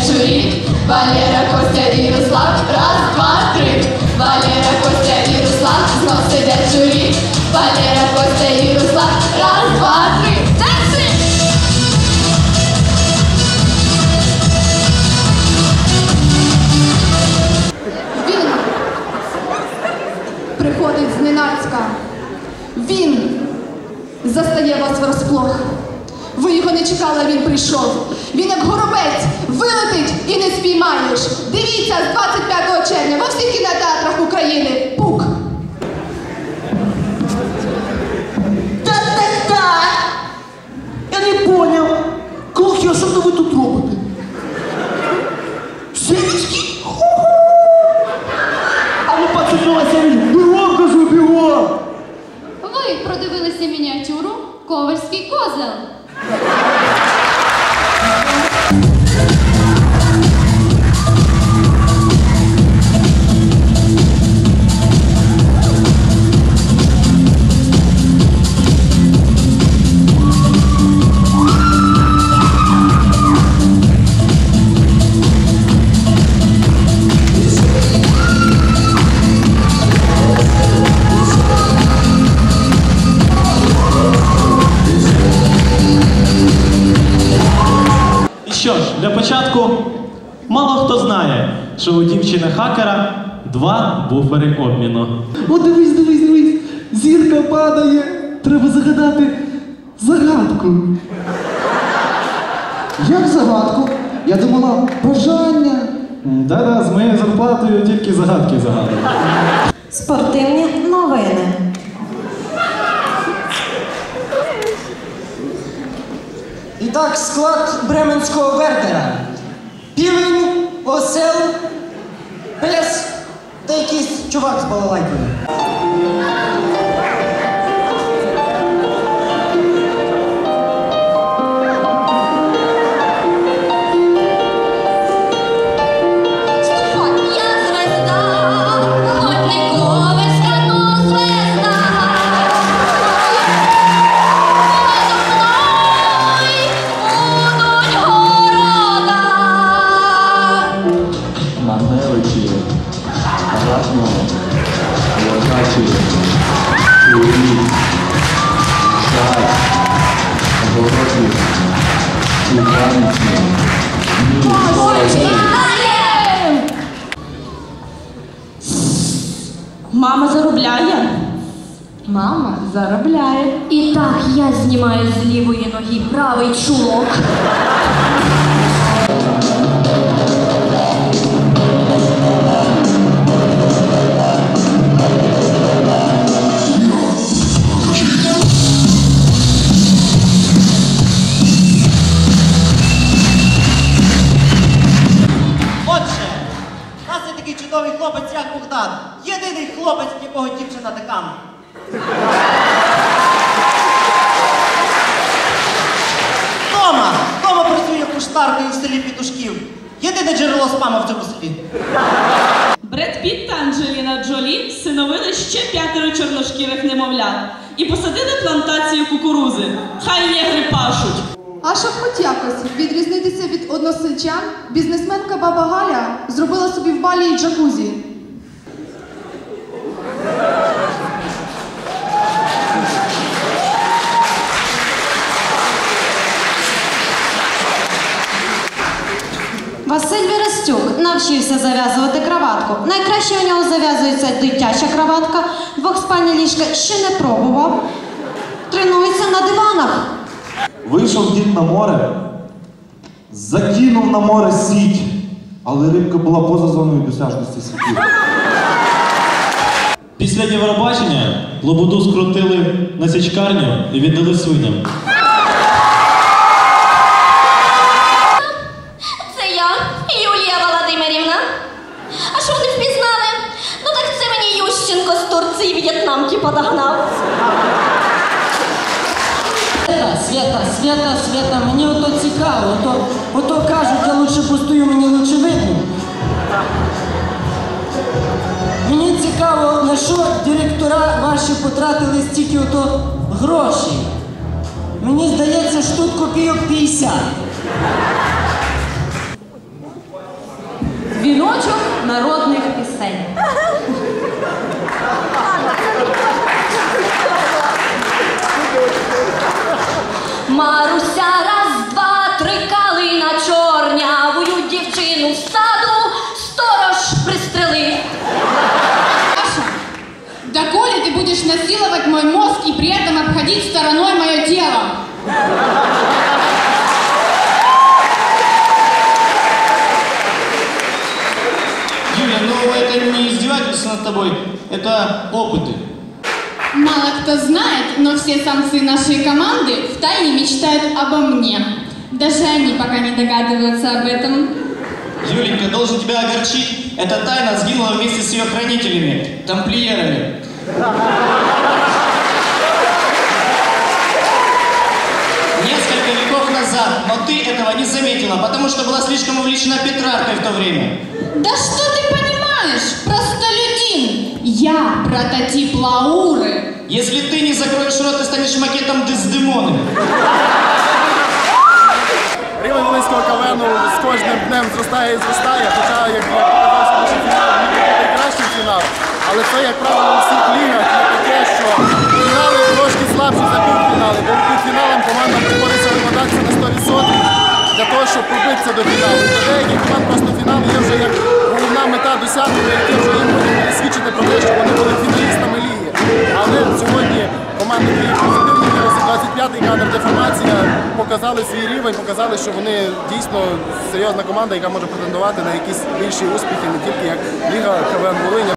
журі. Валера, Костя і Руслан, раз, два, три. Валера, Костя і Руслан, знов сидять журі. Валера, Костя і Руслан, раз, два, три. Він приходить зненацька. Він застає вас врасплох. Ви його не чекали, він прийшов. Він як горобець вилетить і не спіймаєш. Дивіться з 25 червня во всіх кінотеатрах України. Пук! Так-так-так! Я не поняв. Колхіо, що ви тут робите? Для початку мало хто знає, що у дівчини хакера два буфери обміну. О, дивись, дивись, дивись. Зірка падає. Треба загадати загадку. Як загадку? Я думала, бажання. Да-да, з моєю зарплатою тільки загадки загадую. Спортивні новини. І так, склад бременського вертера. Півень, осел, пес та якийсь чувак з балалайкою. Мама заробляє. Мама заробляє. І так я знімаю з лівої ноги правий чулок. В якого дівчина така. Тома! Тома працює куштаркою в селі Пітушків. Єдине джерело спаму в цьому селі. Бред Піт та Анджеліна Джолі всиновили ще п'ятеро чорношкірих немовлят і посадили плантацію кукурузи. Хай негри пашуть. А щоб хоч якось відрізнитися від односельчан, бізнесменка баба Галя зробила собі в балі джакузі. Василь Вірастюк навчився зав'язувати краватку. Найкраще у нього зав'язується дитяча краватка, двохспальні ліжка ще не пробував. Тренується на диванах. Вийшов дід на море, закинув на море сіть, але рибка була поза зоною досяжності сіті. Після Євробачення Лободу скрутили на січкарню і віддали свиням. Це я, Юлія Володимирівна. А що не впізнали? Ну так це мені Ющенко з Турції в'єтнамки подогнав. Свята, свята, свята, мені ото цікаво, ото, ото кажуть, я лучше постою, мені лучше видно. Мені цікаво, на що директора ваші потратили стільки ото грошей. Мені здається, що тут копійок 50. Віночок народних пісень. пристрелив. Саша, доколе ты будешь насиловать мой мозг и при этом обходить стороной мое тело? Юля, ну это не издевательство над тобой, это опыты. Мало кто знает, но все самцы нашей команды втайне мечтают обо мне. Даже они пока не догадываются об этом. Юленька, должен тебя огорчить, эта тайна сгинула вместе с ее хранителями, тамплиерами. Несколько веков назад, но ты этого не заметила, потому что была слишком увлечена Петраркой в то время. Да что ты понимаешь, простолюдин? Я прототип Лауры. Если ты не закроешь рот, ты станешь макетом Дездемоны. Кожним зростає і зростає, хоча, як я показав, сьогоднішній фінал міг бути найкращий фінал. Але це, як правило, у всіх лігах є таке, що фінали трошки слабші за півфінали, бо півфіналам командам приходиться викладатися на 100% для того, щоб пробитися до фіналу. І для деяких команд просто фінал є вже як головна мета досягнення, яке вже їм потім свідчити про те, що вони були фіналістами ліги. Але сьогодні команди Київ позитивні 25-й кадр деформація показали свій рівень, показали, що вони дійсно серйозна команда, яка може претендувати на якісь більші успіхи, не тільки як Ліга КВН Волиня.